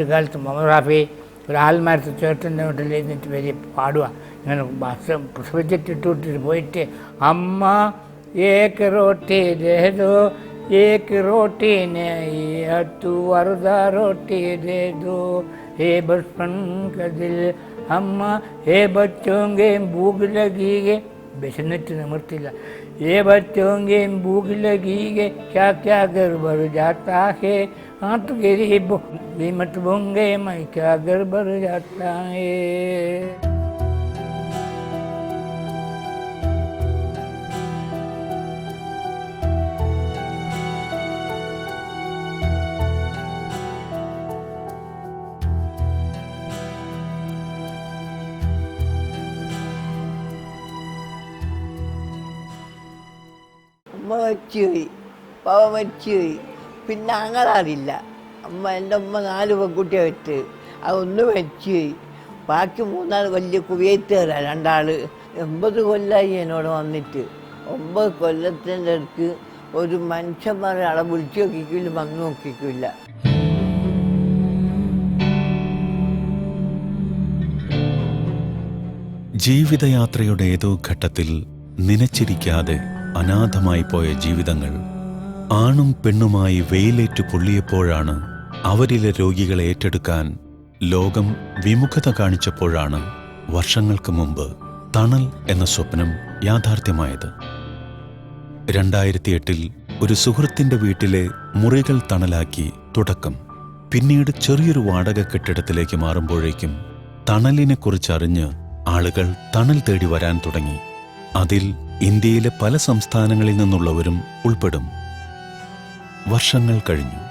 കുട്ടിക്കാലത്ത് മുഹമ്മദ് റാഫി ഒരു ആൽമരത്ത് ചേട്ടൻ്റെ വീട്ടിൽ ഇരുന്നിട്ട് വലിയ പാടുക ഇങ്ങനെ ബസ് പ്രസവിച്ചിട്ട് ഇട്ടുവിട്ടിട്ട് പോയിട്ട് അമ്മ ഏക്ക് റോട്ടി ദേ ദോ ഏക്ക് റോട്ടി नहीं तू वर्दा रोटी दे दो हे बचपन का दिल अम्मा हे बच्चों के भूख लगी है വിശന്നിട്ട് നിവർത്തില്ല ये बच्चों के भूख लगी गे क्या क्या गड़बड़ जाता है? हाथ गरीब भी मत होंगे मैं क्या गड़बड़ जाता है? മരിച്ചുപോയി പാവ മരിച്ചുപോയി പിന്നെ ആങ്ങളാറില്ല അമ്മ എന്റെ അമ്മ നാല് പെൺകുട്ടിയെ വെച്ച് അതൊന്ന് മരിച്ചുപോയി. ബാക്കി മൂന്നാൽ വലിയ കുവൈത്തുകാരാണ് രണ്ടാൾ എൺപത് കൊല്ലമായി എന്നോട് വന്നിട്ട്. ഒമ്പത് കൊല്ലത്തിന്റെ അടുത്ത് ഒരു മനുഷ്യന്മാരെ ആളെ വിളിച്ചു നോക്കിക്കില്ല വന്നു നോക്കിക്കില്ല ജീവിതയാത്രയുടെ ഏതോ ഘട്ടത്തിൽ നനച്ചിരിക്കാതെ അനാഥമായി പോയ ജീവിതങ്ങൾ ആണും പെണ്ണുമായി വെയിലേറ്റു പൊള്ളിയപ്പോഴാണ് അവരിലെ രോഗികളെ ഏറ്റെടുക്കാൻ ലോകം വിമുഖത കാണിച്ചപ്പോഴാണ് വർഷങ്ങൾക്ക് മുമ്പ് തണൽ എന്ന സ്വപ്നം യാഥാർത്ഥ്യമായത്. രണ്ടായിരത്തി എട്ടിൽ ഒരു സുഹൃത്തിന്റെ വീട്ടിലെ മുറികൾ തണലാക്കി തുടക്കം. പിന്നീട് ചെറിയൊരു വാടക കെട്ടിടത്തിലേക്ക് മാറുമ്പോഴേക്കും തണലിനെക്കുറിച്ചറിഞ്ഞ് ആളുകൾ തണൽ തേടി വരാൻ തുടങ്ങി. അതിൽ ഇന്ത്യയിലെ പല സംസ്ഥാനങ്ങളിൽ നിന്നുള്ളവരും ഉൾപ്പെടും. വർഷങ്ങൾ കഴിഞ്ഞു.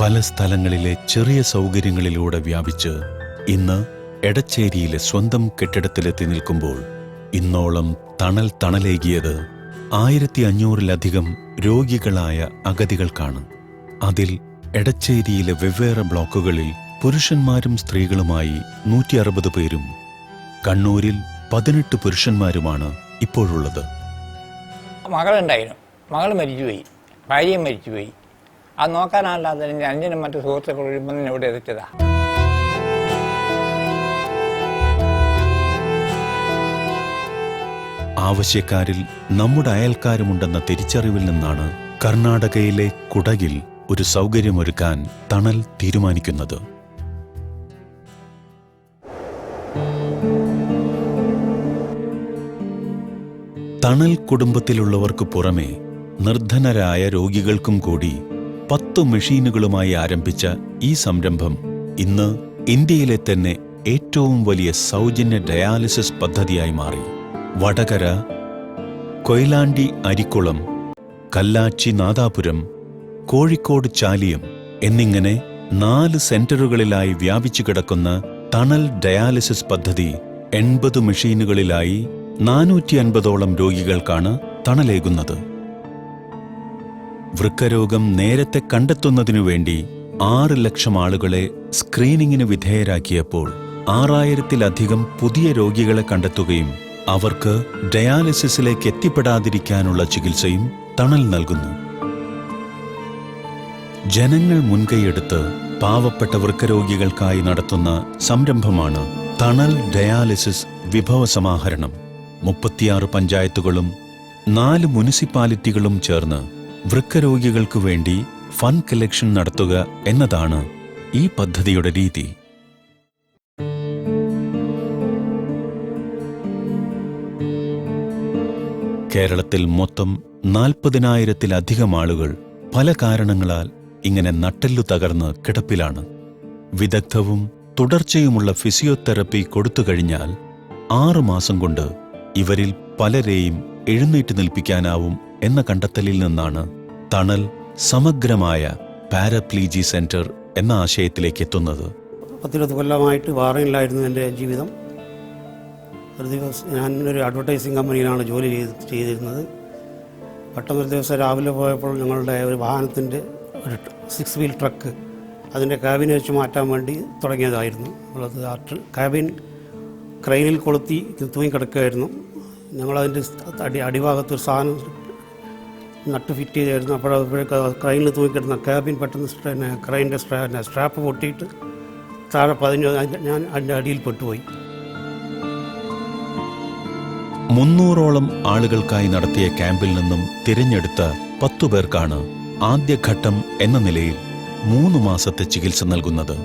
പല സ്ഥലങ്ങളിലെ ചെറിയ സൗകര്യങ്ങളിലൂടെ വ്യാപിച്ച് ഇന്ന് എടച്ചേരിയിലെ സ്വന്തം കെട്ടിടത്തിലെത്തി നിൽക്കുമ്പോൾ ഇന്നോളം തണൽ തണലേകിയത് ആയിരത്തി അഞ്ഞൂറിലധികം രോഗികളായ അഗതികൾക്കാണ്. അതിൽ എടച്ചേരിയിലെ വെവ്വേറെ ബ്ലോക്കുകളിൽ പുരുഷന്മാരും സ്ത്രീകളുമായി നൂറ്റി അറുപത് പേരും കണ്ണൂരിൽ പതിനെട്ട് പുരുഷന്മാരുമാണ് ഇപ്പോഴുള്ളത്? മകളുണ്ടായിരുന്നു. മകൾ മരിച്ചുപോയി. ഭാര്യയും മരിച്ചുപോയി. അത് നോക്കാനല്ലാതെ എന്റെ അഞ്ചനും മറ്റു സുഹൃത്തുക്കൾ വരുമ്പോൾ ഇവിടെ എത്തിച്ചതാ ആവശ്യക്കാരിൽ നമ്മുടെ അയൽക്കാരുമുണ്ടെന്ന തിരിച്ചറിവിൽ നിന്നാണ് കർണാടകയിലെ കുടകിൽ ഒരു സൗകര്യമൊരുക്കാൻ തണൽ തീരുമാനിക്കുന്നത്. തണൽ കുടുംബത്തിലുള്ളവർക്ക് പുറമെ നിർധനരായ രോഗികൾക്കും കൂടി പത്തു മെഷീനുകളുമായി ആരംഭിച്ച ഈ സംരംഭം ഇന്ന് ഇന്ത്യയിലെ തന്നെ ഏറ്റവും വലിയ സൗജന്യ ഡയാലിസിസ് പദ്ധതിയായി മാറി. വടകര കൊയിലാണ്ടി അരിക്കുളം കല്ലാച്ചി നാദാപുരം കോഴിക്കോട് ചാലിയം എന്നിങ്ങനെ നാല് സെന്ററുകളിലായി വ്യാപിച്ചു കിടക്കുന്ന തണൽ ഡയാലിസിസ് പദ്ധതി എൺപത് മെഷീനുകളിലായി നാനൂറ്റി അൻപതോളം രോഗികൾക്കാണ് തണലേകുന്നത്. വൃക്കരോഗം നേരത്തെ കണ്ടെത്തുന്നതിനു വേണ്ടി ആറ് ലക്ഷം ആളുകളെ സ്ക്രീനിങ്ങിന് വിധേയരാക്കിയപ്പോൾ ആറായിരത്തിലധികം പുതിയ രോഗികളെ കണ്ടെത്തുകയും അവർക്ക് ഡയാലിസിസിലേക്ക് എത്തിപ്പെടാതിരിക്കാനുള്ള ചികിത്സയും തണൽ നൽകുന്നു. ജനങ്ങൾ മുൻകൈയെടുത്ത് പാവപ്പെട്ട വൃക്കരോഗികൾക്കായി നടത്തുന്ന സംരംഭമാണ് തണൽ ഡയാലിസിസ് വിഭവ സമാഹരണം മുപ്പത്തിയാറ് പഞ്ചായത്തുകളും നാല് മുനിസിപ്പാലിറ്റികളും ചേർന്ന് വൃക്കരോഗികൾക്കു വേണ്ടി ഫണ്ട് കളക്ഷൻ നടത്തുക എന്നതാണ് ഈ പദ്ധതിയുടെ രീതി. കേരളത്തിൽ മൊത്തം നാൽപ്പതിനായിരത്തിലധികം ആളുകൾ പല കാരണങ്ങളാൽ ഇങ്ങനെ നട്ടെല്ലു തകർന്ന് കിടപ്പിലാണ്. വിദഗ്ധവും തുടർച്ചയുമുള്ള ഫിസിയോതെറപ്പി കൊടുത്തു കഴിഞ്ഞാൽ ആറു മാസം കൊണ്ട് ഇവരിൽ പലരെയും എഴുന്നേറ്റ് നിൽപ്പിക്കാനാവും എന്ന കണ്ടെത്തലിൽ നിന്നാണ് തണൽ സമഗ്രമായ പാരപ്ലീജി സെന്റർ എന്ന ആശയത്തിലേക്ക് എത്തുന്നത്. പത്തിരുപത് കൊല്ലമായിട്ട് വാറയിലായിരുന്നു എന്റെ ജീവിതം. ഒരു ദിവസം ഞാൻ ഒരു അഡ്വർടൈസിങ് കമ്പനിയിലാണ് ജോലി ചെയ്ത് ചെയ്തിരുന്നത്. പെട്ടെന്ന് ഒരു ദിവസം രാവിലെ പോയപ്പോൾ ഞങ്ങളുടെ ഒരു വാഹനത്തിന്റെ ഒരു സിക്സ് വീൽ ട്രക്ക് അതിന്റെ ക്യാബിനെ വെച്ച് മാറ്റാൻ വേണ്ടി തുടങ്ങിയതായിരുന്നു. ഉള്ളത് ആ ട്ര- ക്യാബിൻ ക്രെയിനിൽ കൊളുത്തി തൂങ്ങിക്കിടക്കുകയായിരുന്നു ഞങ്ങളതിന്റെ അടി അടിഭാഗത്ത് ഒരു സാധനം നട്ട് ഫിറ്റ് ചെയ്തായിരുന്നു. അപ്പോൾ ക്രൈനിൽ തൂങ്ങിക്കിടന്ന ക്യാബിൻ പെട്ടെന്ന് പിന്നെ ക്രെയിനിന്റെ സ്ട്രാപ്പ് പൊട്ടിയിട്ട് താഴെ പതിഞ്ഞു ഞാൻ അതിന്റെ അടിയിൽ പെട്ടുപോയി. മുന്നൂറോളം ആളുകൾക്കായി നടത്തിയ ക്യാമ്പിൽ നിന്നും തിരഞ്ഞെടുത്ത പത്തു പേർക്കാണ് ആദ്യഘട്ടം എന്ന നിലയിൽ മൂന്ന് മാസത്തെ ചികിത്സ നൽകുന്നത്.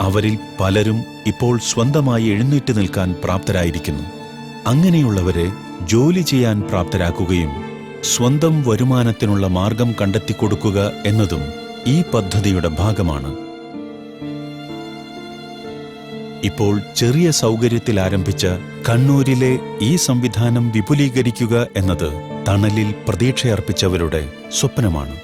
അവരിൽ പലരും ഇപ്പോൾ സ്വന്തമായി എഴുന്നേറ്റ് നിൽക്കാൻ പ്രാപ്തരായിരിക്കുന്നു. അങ്ങനെയുള്ളവരെ ജോലി ചെയ്യാൻ പ്രാപ്തരാക്കുകയും സ്വന്തം വരുമാനത്തിനുള്ള മാർഗം കണ്ടെത്തിക്കൊടുക്കുക എന്നതും ഈ പദ്ധതിയുടെ ഭാഗമാണ്. ഇപ്പോൾ ചെറിയ സൗകര്യത്തിൽ ആരംഭിച്ച കണ്ണൂരിലെ ഈ സംവിധാനം വിപുലീകരിക്കുക എന്നത് തണലിൽ പ്രതീക്ഷയർപ്പിച്ചവരുടെ സ്വപ്നമാണ്.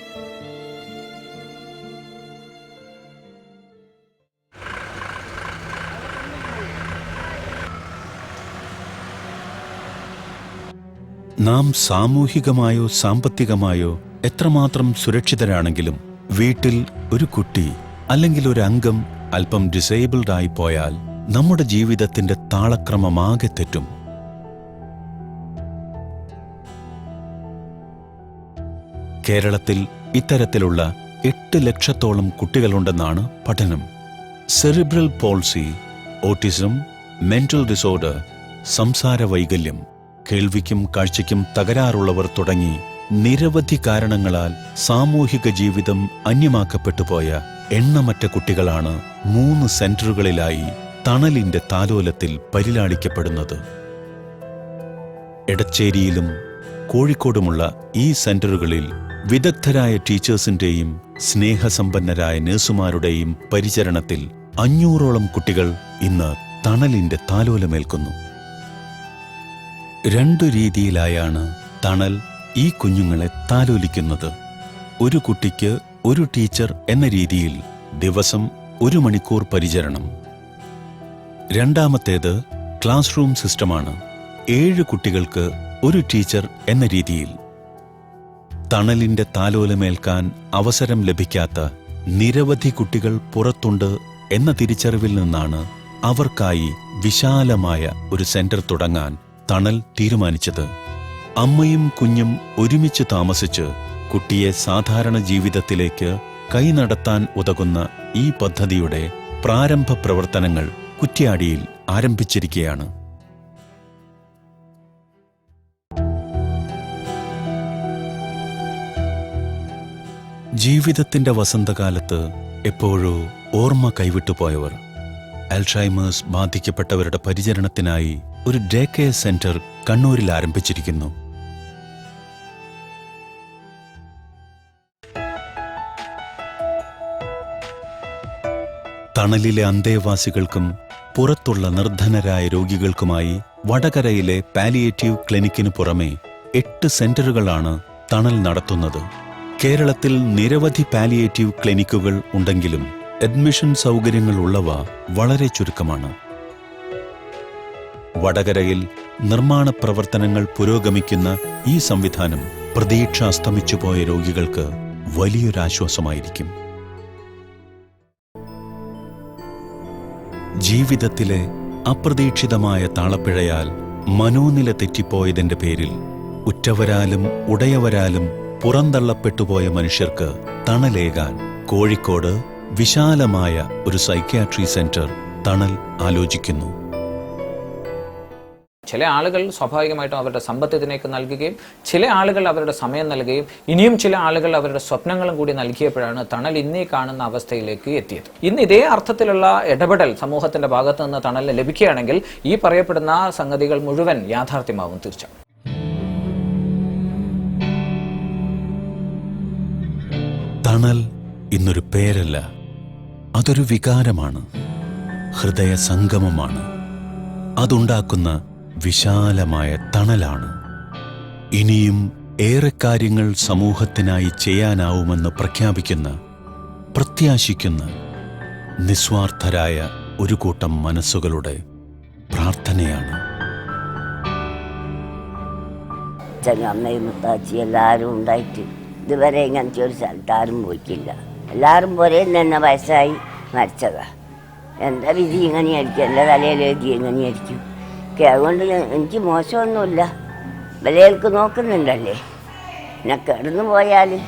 നാം സാമൂഹികമായോ സാമ്പത്തികമായോ എത്രമാത്രം സുരക്ഷിതരാണെങ്കിലും വീട്ടിൽ ഒരു കുട്ടി അല്ലെങ്കിൽ ഒരു അംഗം അല്പം ഡിസേബിൾഡ് ആയി പോയാൽ നമ്മുടെ ജീവിതത്തിന്റെ താളക്രമമാകെ തെറ്റും. കേരളത്തിൽ ഇത്തരത്തിലുള്ള എട്ട് ലക്ഷത്തോളം കുട്ടികളുണ്ടെന്നാണ് പഠനം. Cerebral palsy autism mental disorder സംസാര വൈകല്യം കേൾവിക്കും കാഴ്ചയ്ക്കും തകരാറുള്ളവർ തുടങ്ങി നിരവധി കാരണങ്ങളാൽ സാമൂഹിക ജീവിതം അന്യമാക്കപ്പെട്ടു പോയ എണ്ണമറ്റ കുട്ടികളാണ് മൂന്ന് സെന്ററുകളിലായി തണലിന്റെ താലോലത്തിൽ പരിലാളിക്കപ്പെടുന്നത്. എടച്ചേരിയിലും കോഴിക്കോടുമുള്ള ഈ സെന്ററുകളിൽ വിദഗ്ധരായ ടീച്ചേഴ്സിന്റെയും സ്നേഹസമ്പന്നരായ നഴ്സുമാരുടെയും പരിചരണത്തിൽ അഞ്ഞൂറോളം കുട്ടികൾ ഇന്ന് തണലിന്റെ താലോലമേൽക്കുന്നു. രണ്ടു രീതിയിലായാണ് തണൽ ഈ കുഞ്ഞുങ്ങളെ താലോലിക്കുന്നത്. ഒരു കുട്ടിക്ക് ഒരു ടീച്ചർ എന്ന രീതിയിൽ ദിവസം ഒരു മണിക്കൂർ പരിചരണം. രണ്ടാമത്തേത് ക്ലാസ് റൂം സിസ്റ്റമാണ്. ഏഴ് കുട്ടികൾക്ക് ഒരു ടീച്ചർ എന്ന രീതിയിൽ. തണലിന്റെ താലോലമേൽക്കാൻ അവസരം ലഭിക്കാത്ത നിരവധി കുട്ടികൾ പുറത്തുണ്ട് എന്ന തിരിച്ചറിവിൽ നിന്നാണ് അവർക്കായി വിശാലമായ ഒരു സെന്റർ തുടങ്ങാൻ തണൽ തീരുമാനിച്ചത്. അമ്മയും കുഞ്ഞും ഒരുമിച്ച് താമസിച്ച് കുട്ടിയെ സാധാരണ ജീവിതത്തിലേക്ക് കൈനടത്താൻ ഉതകുന്ന ഈ പദ്ധതിയുടെ പ്രാരംഭ പ്രവർത്തനങ്ങൾ കുറ്റ്യാടിയിൽ ആരംഭിച്ചിരിക്കുകയാണ്. ജീവിതത്തിന്റെ വസന്തകാലത്ത് എപ്പോഴോ ഓർമ്മ കൈവിട്ടുപോയവർ. അൽഷൈമേഴ്സ് ബാധിക്കപ്പെട്ടവരുടെ പരിചരണത്തിനായി ഒരു ഡേ കെയർ സെന്റർ കണ്ണൂരിൽ ആരംഭിച്ചിരിക്കുന്നു. തണലിലെ അന്തേവാസികൾക്കും പുറത്തുള്ള നിർധനരായ രോഗികൾക്കുമായി വടകരയിലെ പാലിയേറ്റീവ് ക്ലിനിക്കിന് പുറമെ എട്ട് സെന്ററുകളാണ് തണൽ നടത്തുന്നത്. കേരളത്തിൽ നിരവധി പാലിയേറ്റീവ് ക്ലിനിക്കുകൾ ഉണ്ടെങ്കിലും അഡ്മിഷൻ സൗകര്യങ്ങൾ ഉള്ളവ വളരെ ചുരുക്കമാണ്. വടകരയിൽ നിർമ്മാണ പ്രവർത്തനങ്ങൾ പുരോഗമിക്കുന്ന ഈ സംവിധാനം പ്രതീക്ഷ അസ്തമിച്ചുപോയ രോഗികൾക്ക് വലിയൊരാശ്വാസമായിരിക്കും. ജീവിതത്തിലെ അപ്രതീക്ഷിതമായ താളപ്പിഴയാൽ മനോനില തെറ്റിപ്പോയതിന്റെ പേരിൽ ഉറ്റവരാലും ഉടയവരാലും പുറന്തള്ളപ്പെട്ടുപോയ മനുഷ്യർക്ക് തണലേകാൻ കോഴിക്കോട് വിശാലമായ ഒരു സൈക്യാട്രി സെന്റർ തണൽ ആലോചിക്കുന്നു. ചില ആളുകൾ സ്വാഭാവികമായിട്ടും അവരുടെ സമ്പത്ത് ഇതിനേക്ക് നൽകുകയും ചില ആളുകൾ അവരുടെ സമയം നൽകുകയും ഇനിയും ചില ആളുകൾ അവരുടെ സ്വപ്നങ്ങളും കൂടി നൽകിയപ്പോഴാണ് തണൽ ഇന്നീ കാണുന്ന അവസ്ഥയിലേക്ക് എത്തിയത്. ഇന്ന് ഇതേ അർത്ഥത്തിലുള്ള ഇടപെടൽ സമൂഹത്തിന്റെ ഭാഗത്ത് നിന്ന് തണൽ ലഭിക്കുകയാണെങ്കിൽ ഈ പറയപ്പെടുന്ന സംഗതികൾ മുഴുവൻ യാഥാർത്ഥ്യമാവും തീർച്ചയായും. തണൽ ഇന്നൊരു പേരല്ല അതൊരു വികാരമാണ്. ഹൃദയ സംഗമമാണ്. അതുണ്ടാക്കുന്ന വിശാലമായ തണലാണ്. ഇനിയും ഏറെ കാര്യങ്ങൾ സമൂഹത്തിനായി ചെയ്യാനാവുമെന്ന് പ്രഖ്യാപിക്കുന്ന പ്രത്യാശിക്കുന്ന നിസ്വാർത്ഥരായ ഒരു കൂട്ടം മനസ്സുകളുടെ പ്രാർത്ഥനയാണ്. അച്ഛനും അമ്മയും മുത്താച്ചി എല്ലാവരും ഉണ്ടായിട്ട് ഇതുവരെ ഇങ്ങനത്തെ ഒരു സ്ഥലത്ത് ആരും പോയിട്ടില്ല. എല്ലാവരും പോലെ തന്നെ വയസ്സായി മരിച്ചതാ. എന്താ വിധി ഇങ്ങനെയായിരിക്കും എന്റെ തലയിൽ എഴുതി ഇങ്ങനെയായിരിക്കും. ഓക്കെ അതുകൊണ്ട് എനിക്ക് മോശമൊന്നുമില്ല. വിലയിൽക്ക് നോക്കുന്നുണ്ടല്ലേ? എന്നെ കിടന്നു പോയാൽ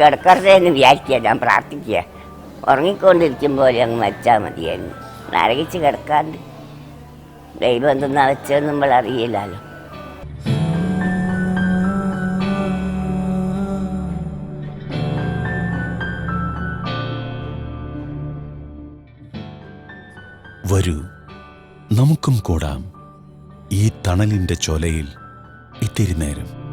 കിടക്കറേ വിചാരിക്കുക. ഞാൻ പ്രാർത്ഥിക്കുക. ഉറങ്ങിക്കൊണ്ടിരിക്കുമ്പോൾ അങ്ങ് മരിച്ചാൽ മതിയായിരുന്നു. നരകിച്ച് കിടക്കാണ്ട്. ദൈവം എന്തെന്നാ വെച്ചതെന്ന് നമ്മൾ അറിയില്ലല്ലോ. വരൂ. നമുക്കും കൂടാം. ഈ തണലിന്റെ ചൊലയിൽ ഇത്തിരി നേരം.